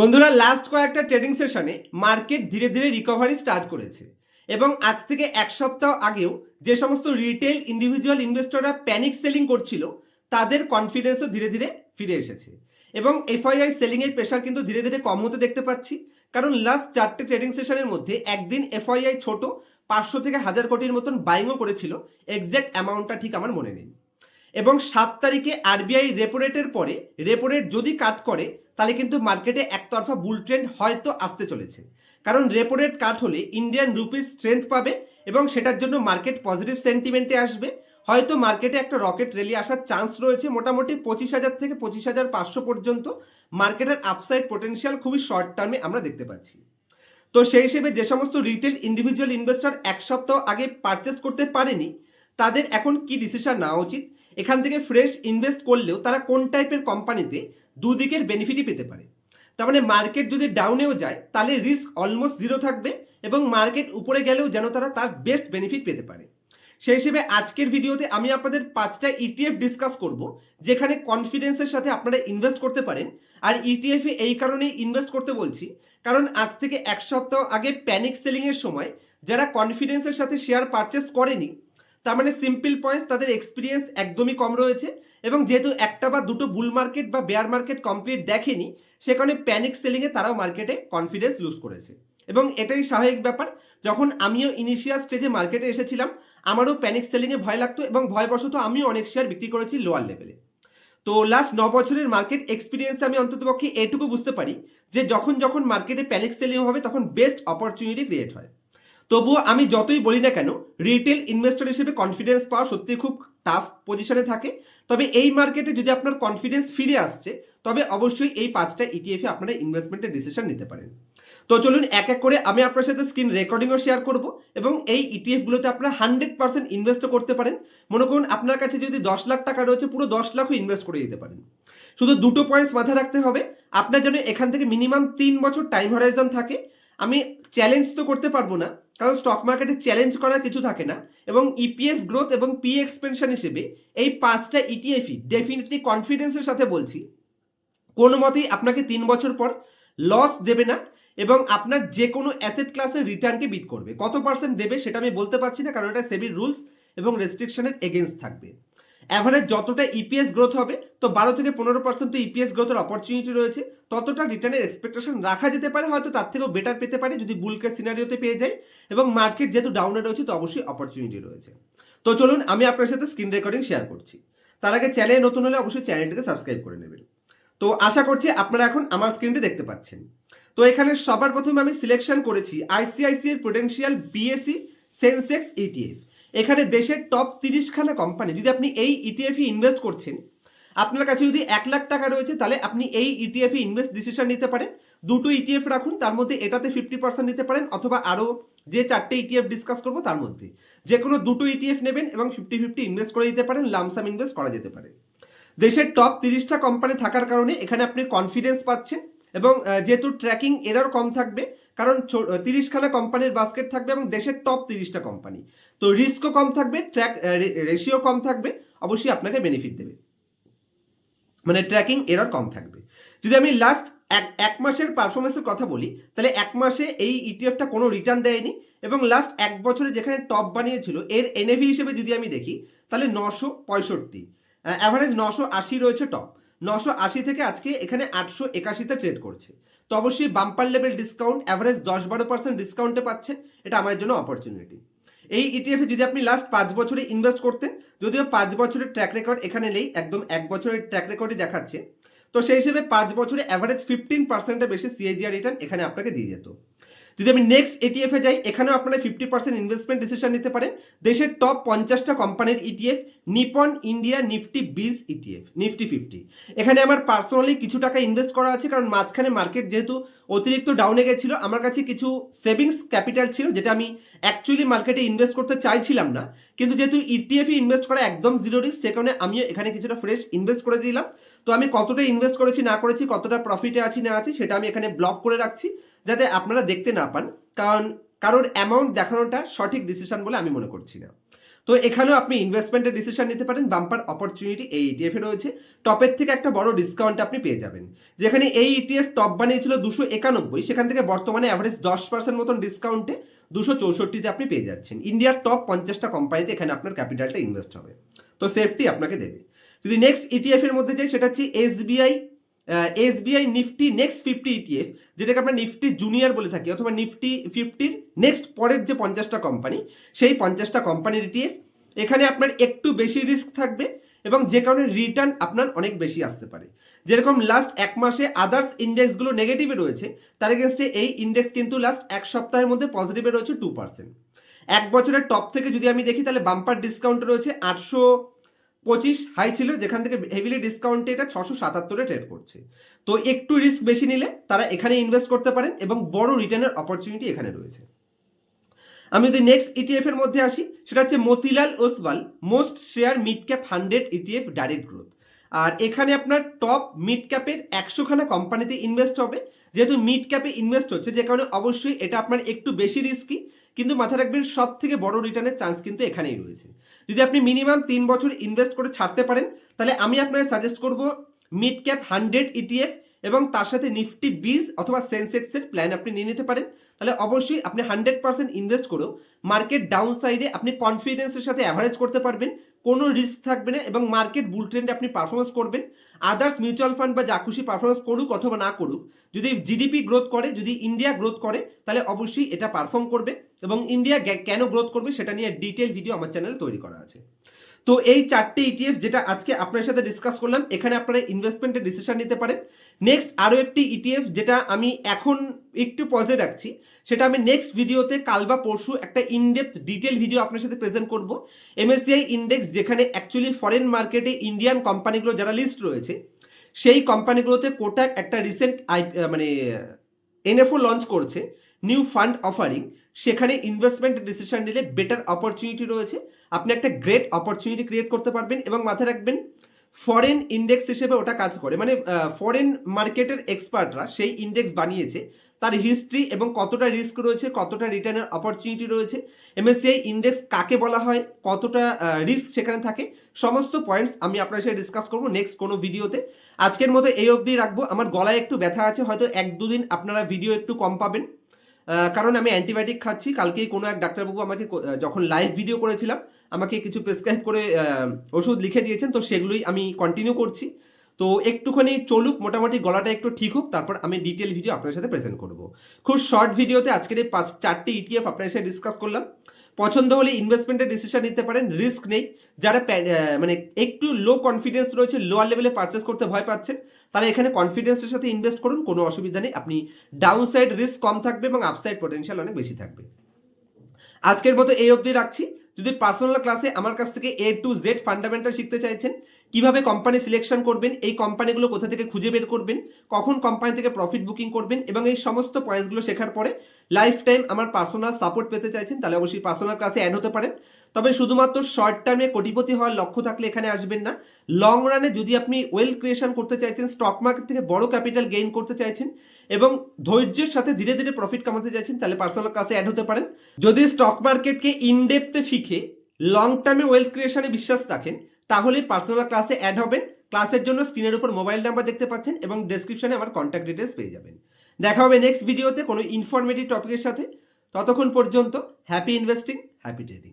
বন্ধুরা লাস্ট কয়েকটা ট্রেডিং সেশনে মার্কেট ধীরে ধীরে রিকভারি স্টার্ট করেছে এবং আজ থেকে এক সপ্তাহ আগেও যে সমস্ত রিটেল ইন্ডিভিজুয়াল ইনভেস্টররা প্যানিক সেলিং করছিল, তাদের কনফিডেন্সও ধীরে ধীরে ফিরে এসেছে। এবং এফআইআই সেলিংয়ের প্রেশার কিন্তু ধীরে ধীরে কম হতে দেখতে পাচ্ছি, কারণ লাস্ট চারটে ট্রেডিং সেশনের মধ্যে একদিন এফআইআই ছোট পাঁচশো থেকে হাজার কোটির মতন বাইংও করেছিল এক্স্যাক্ট অ্যামাউন্টটা ঠিক আমার মনে নেই। এবং সাত তারিখে আরবিআই রেপো রেটের পরে রেপো রেট যদি কাট করে তাহলে কিন্তু মার্কেটে একতরফা বুল ট্রেন্ড হয়তো আসতে চলেছে। কারণ রেপো রেট কাট হলে ইন্ডিয়ান রুপিস স্ট্রেংথ পাবে এবং সেটার জন্য মার্কেট পজিটিভ সেন্টিমেন্টে আসবে। হয়তো মার্কেটে একটা রকেট র্যালি আসার চান্স রয়েছে মোটামুটি পঁচিশ হাজার থেকে পঁচিশ হাজার পাঁচশো পর্যন্ত। মার্কেটের আপসাইড পোটেনশিয়াল খুবই শর্ট টার্মে আমরা দেখতে পাচ্ছি। তো সেই হিসেবে যে সমস্ত রিটেল ইন্ডিভিজুয়াল ইনভেস্টর এক সপ্তাহ আগে পারচেস করতে পারেনি, তাদের এখন কি ডিসিশন নেওয়া উচিত? এখান থেকে ফ্রেশ ইনভেস্ট করলেও তারা কোন টাইপের কোম্পানিতে দুদিকের বেনিফিটই পেতে পারে। তার মানে মার্কেট যদি ডাউনেও যায়, তাহলে রিস্ক অলমোস্ট জিরো থাকবে এবং মার্কেট উপরে গেলেও যেন তারা তার বেস্ট বেনিফিট পেতে পারে। সেই হিসেবে আজকের ভিডিওতে আমি আপনাদের পাঁচটা ইটিএফ ডিসকাস করব, যেখানে কনফিডেন্সের সাথে আপনারা ইনভেস্ট করতে পারেন। আর ইটিএফে এই কারণেই ইনভেস্ট করতে বলছি, কারণ আজ থেকে এক সপ্তাহ আগে প্যানিক সেলিংয়ের সময় যারা কনফিডেন্সের সাথে শেয়ার পারচেস করেনি তার মানে সিম্পল পয়েন্টস তাদের এক্সপিরিয়েন্স একদমই কম রয়েছে এবং যেহেতু একটা বা দুটো বুল মার্কেট বা বেয়ার মার্কেট কমপ্লিট দেখেনি, সেখানে প্যানিক সেলিংয়ে তারাও মার্কেটে কনফিডেন্স লুজ করেছে। এবং এটাই স্বাভাবিক ব্যাপার, যখন আমিও ইনিশিয়াল স্টেজে মার্কেটে এসেছিলাম, আমারও প্যানিক সেলিংয়ে ভয় লাগতো এবং ভয়বশত আমিও অনেক শেয়ার বিক্রি করেছি লোয়ার লেভেলে তো লাস্ট ন বছরের মার্কেট এক্সপিরিয়েন্সে আমি অন্ততপক্ষে এটুকু বুঝতে পারি যে যখন যখন মার্কেটে প্যানিক সেলিং হবে, তখন বেস্ট অপরচুনিটি ক্রিয়েট হয়। তবুও আমি যতই বলি না কেন রিটেল ইনভেস্টর হিসেবে কনফিডেন্স পাওয়া সত্যি খুব টাফ পজিশনে থাকে। তবে এই মার্কেটে যদি আপনার কনফিডেন্স ফিরে আসছে, তবে অবশ্যই এই পাঁচটা ইটিএফে আপনারা ইনভেস্টমেন্টের ডিসিশন নিতে পারেন। তো চলুন এক এক করে আমি আপনার সাথে স্ক্রিন রেকর্ডিংও শেয়ার করব এবং এই ইটিএফগুলোতে আপনারা হান্ড্রেড পার্সেন্ট ইনভেস্টও করতে পারেন। মনে করুন আপনার কাছে যদি দশ লাখ টাকা রয়েছে, পুরো দশ লাখও ইনভেস্ট করে দিতে পারেন। শুধু দুটো পয়েন্টস মাথায় রাখতে হবে। আপনার জন্য এখান থেকে মিনিমাম তিন বছর টাইম হরাইজন থাকে। আমি চ্যালেঞ্জ তো করতে পারব না কারণ স্টক মার্কেটে চ্যালেঞ্জ করার কিছু থাকে না। এবং ইপিএস গ্রোথ এবং পি এক্সপেনশন হিসেবে এই পাঁচটা ইটিএফই ডেফিনেটলি কনফিডেন্সের সাথে বলছি, কোনো মতেই আপনাকে তিন বছর পর লস দেবে না এবং আপনার যে কোনো অ্যাসেট ক্লাসের রিটার্নকে বিট করবে। কত পার্সেন্ট দেবে সেটা আমি বলতে পারছি না, কারণ এটা সেবির রুলস এবং রেস্ট্রিকশনের এগেনস্ট থাকবে। অ্যাভারেজ যতটা ইপিএস গ্রোথ হবে, তো বারো থেকে পনেরো পার্সেন্ট তো ইপিএস গ্রোথের অপরচুনিটি রয়েছে, ততটা রিটার্নের এক্সপেকটেশন রাখা যেতে পারে, হয়তো তার থেকেও বেটার পেতে পারে যদি বুলকে সিনারিওতে পেয়ে যায়। এবং মার্কেট যেহেতু ডাউনে রয়েছে, তো অবশ্যই অপরচুনিটি রয়েছে। তো চলুন, আমি আপনার সাথে স্ক্রিন রেকর্ডিং শেয়ার করছি। তার আগে চ্যানেল নতুন হলে অবশ্যই চ্যানেলটিকে সাবস্ক্রাইব করে নেবেন। তো আশা করছি আপনারা এখন আমার স্ক্রিনটি দেখতে পাচ্ছেন। তো এখানে সবার প্রথমে আমি সিলেকশন করেছি আইসিআইসি এর পোটেন্সিয়াল বিএসসি সেন্সেক্স ইটিএফ এখানে দেশের টপ তিরিশখানা কোম্পানি যদি আপনি এই ইটিএফে ইনভেস্ট করছেন, আপনার কাছে যদি এক লাখ টাকা রয়েছে, তাহলে আপনি এই ইটিএফে ইনভেস্ট ডিসিশন নিতে পারেন। দুটো ইটিএফ রাখুন, তার মধ্যে এটাতে ফিফটি পার্সেন্ট নিতে পারেন, অথবা আরও যে চারটে ইটিএফ ডিসকাস করব, তার মধ্যে। যে কোনো দুটো ইটিএফ নেবেন এবং ফিফটি ফিফটি ইনভেস্ট করে দিতে পারেন লামসাম ইনভেস্ট করা যেতে পারে। দেশের টপ তিরিশটা কোম্পানি থাকার কারণে এখানে আপনি কনফিডেন্স পাচ্ছেন। এবং যেহেতু ট্র্যাকিং এরর কম থাকবে, কারণ তিরিশখানা কোম্পানির বাস্কেট থাকবে এবং দেশের টপ তিরিশটা কোম্পানি তো রিস্কও কম থাকবে ট্র্যাক রেশিও কম থাকবে, অবশ্যই আপনাকে বেনিফিট দেবে। মানে ট্র্যাকিং এরর কম থাকবে। যদি আমি লাস্ট এক এক মাসের পারফরমেন্সের কথা বলি, তাহলে এক মাসে এই ইটিএফটা কোনো রিটার্ন দেয়নি এবং লাস্ট এক বছরে যেখানে টপ বানিয়েছিল, এর এনএভি হিসেবে যদি আমি দেখি, তাহলে নশো পঁয়ষট্টি অ্যাভারেজ নশো আশি রয়েছে টপ নশো আশি থেকে আজকে এখানে আটশো একাশিতে ট্রেড করছে। তো অবশ্যই বাম্পার লেভেল ডিসকাউন্ট অ্যাভারেজ দশ বারো পার্সেন্ট ডিসকাউন্টে পাচ্ছেন এটা আমার জন্য অপরচুনিটি এই ইটিএফে যদি আপনি লাস্ট পাঁচ বছরে ইনভেস্ট করতেন যদিও পাঁচ বছরের ট্র্যাক রেকর্ড এখানে নেই, একদম এক বছরের ট্র্যাক রেকর্ডই দেখাচ্ছে। তো সেই হিসেবে পাঁচ বছরে অ্যাভারেজ ফিফটিন পার্সেন্টের বেশি সিএজিআর রিটার্ন এখানে আপনাকে দিয়ে যেত। যদি আমি নেক্সট এটিএফে যাই, এখানেও আপনারা ফিফটি পার্সেন্ট ইনভেস্টমেন্ট ডিসিশন নিতে পারেন। দেশের টপ পঞ্চাশটা কোম্পানির ETF Nippon India Nifty BeES ETF Nifty fifty এখানে আমার পার্সোনালি কিছু টাকা ইনভেস্ট করা আছে, কারণ মাঝখানে মার্কেট যেহেতু অতিরিক্ত ডাউনে গেছিল, আমার কাছে কিছু সেভিংস ক্যাপিটাল ছিল, যেটা আমি অ্যাকচুয়ালি মার্কেটে ইনভেস্ট করতে চাইছিলাম না। কিন্তু যেহেতু ইটিএফে ইনভেস্ট করা একদম জিরো রিস্ক সে কারণে আমিও এখানে কিছুটা ফ্রেশ ইনভেস্ট করে দিলাম। তো আমি কতটা ইনভেস্ট করেছি, না করেছি, কতটা প্রফিটে আছি, না আছি, সেটা আমি এখানে ব্লক করে রাখছি। যাতে আপনারা দেখতে না পান, কারণ কারোর অ্যামাউন্ট দেখানোটা সঠিক ডিসিশন বলে আমি মনে করছি না। তো এখানেও আপনি ইনভেস্টমেন্টের ডিসিশন নিতে পারেন বাম্পার অপরচুনিটি এই ইটিএফ এ রয়েছে। টপের থেকে একটা বড় ডিসকাউন্ট আপনি পেয়ে যাবেন। যেখানে এই ইটিএফ টপ বানিয়েছিল দুশো একানব্বই, সেখান থেকে বর্তমানে অ্যাভারেজ দশ পার্সেন্ট মতন ডিসকাউন্টে দুশো চৌষট্টিতে আপনি পেয়ে যাচ্ছেন। ইন্ডিয়ার টপ পঞ্চাশটা কোম্পানিতে এখানে আপনার ক্যাপিটালটা ইনভেস্ট হবে। তো সেফটি আপনাকে দেবে। যদি নেক্সট ইটিএফ এর মধ্যে যাই, সেটা হচ্ছে SBI SBI Nifty next fifty ETF যেটাকে আমরা নিফটি জুনিয়র বলে থাকি, অথবা নিফটি ফিফটির নেক্সট পরের যে পঞ্চাশটা কোম্পানি সেই পঞ্চাশটা কোম্পানির ইটিএফ এখানে আপনার একটু বেশি রিস্ক থাকবে এবং যে কারণে রিটার্ন আপনার অনেক বেশি আসতে পারে। যেরকম লাস্ট এক মাসে আদার্স ইন্ডেক্সগুলো নেগেটিভে রয়েছে, তার এগেনস্টে এই ইন্ডেক্স কিন্তু লাস্ট এক সপ্তাহের মধ্যে পজিটিভে রয়েছে টু পার্সেন্ট এক বছরের টপ থেকে যদি আমি দেখি, তাহলে বাম্পার ডিসকাউন্ট রয়েছে আটশো পঁচিশ হাই ছিল, যেখান থেকে হেভিলি ডিসকাউন্টে এটা ছশো সাতাত্তরে ট্রেড করছে। তো একটু রিস্ক বেশি নিলে তারা এখানে ইনভেস্ট করতে পারেন এবং বড় রিটার্নের অপরচুনিটি এখানে রয়েছে। আমি যদি নেক্সট ইটিএফ এর মধ্যে আসি, সেটা হচ্ছে Motilal Oswal most share mid cap hundred ETF direct growth আর এখানে আপনার টপ মিড ক্যাপের একশোখানা কোম্পানিতে ইনভেস্ট হবে। যেহেতু মিড ক্যাপে ইনভেস্ট হচ্ছে, যে কারণে অবশ্যই এটা আপনার একটু বেশি রিস্কি কিন্তু মাথায় রাখবেন সব থেকে বড় রিটার্নের চান্স কিন্তু এখানেই রয়েছে। যদি আপনি মিনিমাম তিন বছর ইনভেস্ট করে ছাড়তে পারেন, তাহলে আমি আপনাকে সাজেস্ট করব মিড ক্যাপ হান্ড্রেড ইটিএফ এবং তার সাথে নিফটি বিজ অথবা সেন্সেক্সের প্ল্যান আপনি নিয়ে নিতে পারেন। তাহলে অবশ্যই আপনি হান্ড্রেড পার্সেন্ট ইনভেস্ট করেও মার্কেট ডাউন সাইডে আপনি কনফিডেন্সের সাথে অ্যাভারেজ করতে পারবেন কোনো রিস্ক থাকবে না এবং মার্কেট বুল ট্রেন্ডে আপনি পারফরমেন্স করবেন। আদার্স মিউচুয়াল ফান্ড বা যা খুশি পারফরমেন্স করুক অথবা না করুক। যদি জিডিপি গ্রোথ করে, যদি ইন্ডিয়া গ্রোথ করে, তাহলে অবশ্যই এটা পারফর্ম করবে এবং ইন্ডিয়া কেন গ্রোথ করবে সেটা নিয়ে ডিটেল ভিডিও আমার চ্যানেলে তৈরি করা আছে। তো এই চারটে ইটিএফ যেটা আজকে আপনার সাথে ডিসকাস করলাম, এখানে আপনারা ইনভেস্টমেন্টের ডিসিশন নিতে পারেন। নেক্সট আরও একটি ইটিএফ যেটা আমি এখন একটু পজে রাখছি, সেটা আমি নেক্সট ভিডিওতে কাল বা পরশু একটা ইনডেপথ ডিটেল ভিডিও আপনার সাথে প্রেজেন্ট করব। এমএসসিআই ইন্ডেক্স যেখানে অ্যাকচুয়ালি ফরেন মার্কেটে ইন্ডিয়ান কোম্পানিগুলো যারা লিস্ট রয়েছে, সেই কোম্পানিগুলোতে কোটাক একটা রিসেন্ট আই মানে এনএফও লঞ্চ করছে নিউ ফান্ড অফারিং সেখানে ইনভেস্টমেন্ট ডিসিশন নিলে বেটার অপরচুনিটি রয়েছে। আপনি একটা গ্রেট অপরচুনিটি ক্রিয়েট করতে পারবেন এবং মাথায় রাখবেন ফরেন ইন্ডেক্স হিসেবে ওটা কাজ করে। মানে ফরেন মার্কেটের এক্সপার্টরা সেই ইন্ডেক্স বানিয়েছে, তার হিস্ট্রি এবং কতটা রিস্ক রয়েছে, কতটা রিটার্নের অপরচুনিটি রয়েছে এমএসসিআই ইন্ডেক্স কাকে বলা হয়, কতটা রিস্ক সেখানে থাকে, সমস্ত পয়েন্টস আমি আপনার সাথে ডিসকাস করব নেক্সট কোনো ভিডিওতে আজকের মতো এই অবধি রাখব। আমার গলায় একটু ব্যথা আছে, হয়তো এক দুদিন আপনারা ভিডিও একটু কম পাবেন। কারণ আমি অ্যান্টিবায়োটিক খাচ্ছি। কালকেই কোনো এক ডাক্তারবাবু আমাকে যখন লাইভ ভিডিও করেছিলাম, আমাকে কিছু প্রেসক্রাইব করে ওষুধ লিখে দিয়েছেন, তো সেগুলোই আমি কন্টিনিউ করছি। তো একটুখানি চলুক, মোটামুটি গলাটা একটু ঠিক হোক, তারপর আমি ডিটেল ভিডিও আপনার সাথে প্রেজেন্ট করব। খুব শর্ট ভিডিওতে আজকের এই পাঁচ চারটি ইটিএফ আপনার সাথে ডিসকাস করলাম। পছন্দ হলে ইনভেস্টমেন্টের ডিসিশন নিতে পারেন রিস্ক নেই। যারা মানে একটু লো কনফিডেন্স রয়েছে লোয়ার লেভেলে পারচেস করতে ভয় পাচ্ছেন, তারা এখানে কনফিডেন্সের সাথে ইনভেস্ট করুন, কোনো অসুবিধা নেই। আপনি ডাউন সাইড রিস্ক কম থাকবে এবং আপসাইড পোটেন্সিয়াল অনেক বেশি থাকবে। আজকের মতো এই অবধি রাখছি। যদি পার্সোনাল ক্লাসে আমার কাছ থেকে এ টু জেড ফান্ডামেন্টাল শিখতে চাইছেন কীভাবে কোম্পানি সিলেকশন করবেন, এই কোম্পানিগুলো কোথা থেকে খুঁজে বের করবেন, কখন কোম্পানি থেকে প্রফিট বুকিং করবেন এবং এই সমস্ত পয়েন্টসগুলো শেখার পরে লাইফ টাইম আমার পার্সোনাল সাপোর্ট পেতে চাইছেন, তাহলে অবশ্যই পার্সোনাল ক্লাসে অ্যাড হতে পারেন। তবে শুধুমাত্র শর্ট টার্মে কোটিপতি হওয়ার লক্ষ্য থাকলে এখানে আসবেন না। লং রানে যদি আপনি ওয়েল ক্রিয়েশন করতে চাইছেন স্টক মার্কেট থেকে বড় ক্যাপিটাল গেইন করতে চাইছেন এবং ধৈর্যের সাথে ধীরে ধীরে প্রফিট কামাতে চাইছেন, তাহলে পার্সোনাল ক্লাসে অ্যাড হতে পারেন। যদি স্টক মার্কেটকে ইনডেপথে শিখে লং টার্মে ওয়েলথ ক্রিয়েশনে বিশ্বাস রাখেন তাহলে পার্সোনাল ক্লাসে অ্যাড হবেন। ক্লাসের জন্য স্ক্রিনের উপর মোবাইল নাম্বার দেখতে পাচ্ছেন এবং ডেসক্রিপশনে আমার কন্ট্যাক্ট ডিটেলস পেয়ে যাবেন। দেখা হবে নেক্সট ভিডিওতে কোনো ইনফরমেটিভ টপিকের সাথে। ততক্ষণ পর্যন্ত হ্যাপি ইনভেস্টিং হ্যাপি ট্রেডিং